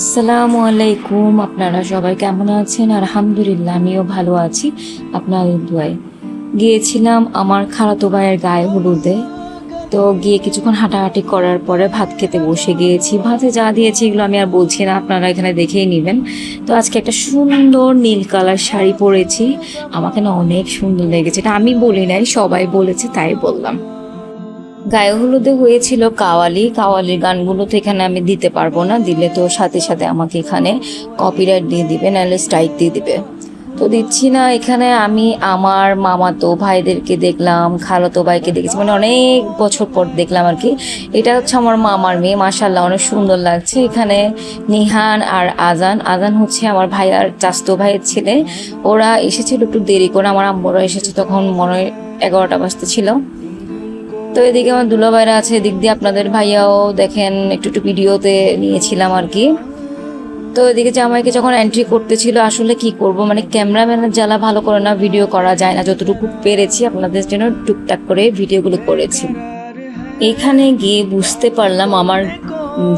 আসসালামু আলাইকুম আপনারা সবাই কেমন আছেন? আলহামদুলিল্লাহ, আমিও ভালো আছি আপনাদের দোয়ায়। গিয়েছিলাম আমার খালাতো ভাইয়ের গায়ে হলুদে। তো গিয়ে কিছুক্ষণ হাঁটাহাঁটি করার পরে ভাত খেতে বসে গিয়েছি। ভাতে যা দিয়েছি এগুলো আমি আর বলছি না, আপনারা এখানে দেখেই নেবেন। তো আজকে একটা সুন্দর নীল কালার শাড়ি পরেছি। আমাকে না অনেক সুন্দর লেগেছে। এটা আমি বলি নাই, সবাই বলেছে, তাই বললাম। গায়ে হলুদে হয়েছিল কাওয়ালি। কাওয়ালির গানগুলো তো এখানে আমি দিতে পারব না, দিলে তো সাথে সাথে আমাকে এখানে কপিরাইট দিয়ে দিবে, নাহলে স্ট্রাইক দিয়ে দিবে। তো দিচ্ছি না, এখানে আমি আমার মামাতো ভাইদেরকে দেখলাম, খালাতো ভাইকে দেখেছি মানে অনেক বছর পর দেখলাম আর কি। এটা হচ্ছে আমার মামার মেয়ে মাসাল্লাহ অনেক সুন্দর লাগছে। এখানে নিহান আর আজান আজান হচ্ছে আমার ভাই আর চাস্তো ভাইয়ের ছেলে। ওরা এসেছিল একটু দেরি করে, আমার আম্মুরা এসেছে তখন মনে হয় এগারোটা বাজতে ছিল। তো এদিকে আমার দুলাভাইরা আছে, এদিক দিয়ে আপনাদের ভাইয়াও দেখেন একটু একটু ভিডিওতে নিয়েছিলাম আর কি। তো এদিকে জামাইকে যখন এন্ট্রি করতেছিল, আসলে কি করব? মানে ক্যামেরাম্যানের জ্বালা ভালো করে না ভিডিও করা যায় না। যতটুকু পেরেছি, আপনাদের জন্য টুকটাক করে ভিডিওগুলো করেছি। এখানে গিয়ে বুঝতে পারলাম আমার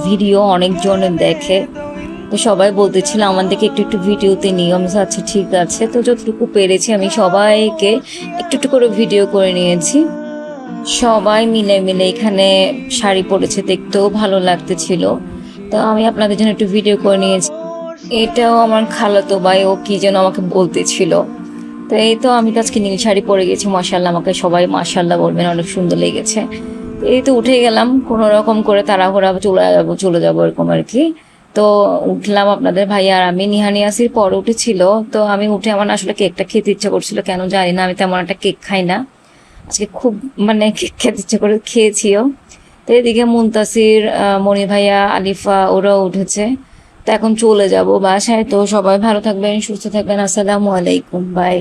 ভিডিও অনেকজনের দেখে। তো সবাই বলতেছিল, আমাদেরকে একটু একটু ভিডিওতে নিয়ে আছে। আচ্ছা ঠিক আছে। তো যতটুকু পেরেছি, আমি সবাইকে একটু একটু করে ভিডিও করে নিয়েছি। সবাই মিলে মিলে এখানে শাড়ি পরেছে, দেখতেও ভালো লাগতেছিল। তো আমি আপনাদের জন্য একটু ভিডিও করে নিয়েছি। এটাও আমার খালাতো ভাই, ও কি যেন আমাকে বলতেছিল। তো এই তো আমি তো আজকে নীল শাড়ি পরে গেছি মাসাল্লাহ আমাকে সবাই মাসাল্লাহ বলবেন, অনেক সুন্দর লেগেছে। এই তো উঠে গেলাম, কোনো রকম করে তাড়াহুড়া চলে যাব চলে যাব এরকম আর কি। তো উঠলাম আপনাদের ভাই আর আমি, নিহানি আসির পর উঠেছিল। তো আমি উঠে আমার আসলে কেকটা খেতে ইচ্ছা করছিল, কেন জানি না, আমি তেমন একটা কেক খাই না। আজকে খুব মানে খেতে ইচ্ছে করে খেয়েছিও। তো এদিকে মুনতাসির মণি ভাইয়া, আলিফা, ওরাও উঠেছে। তো এখন চলে যাব বাসায়। তো সবাই ভালো থাকবেন, সুস্থ থাকবেন। আসসালামু আলাইকুম। বাই।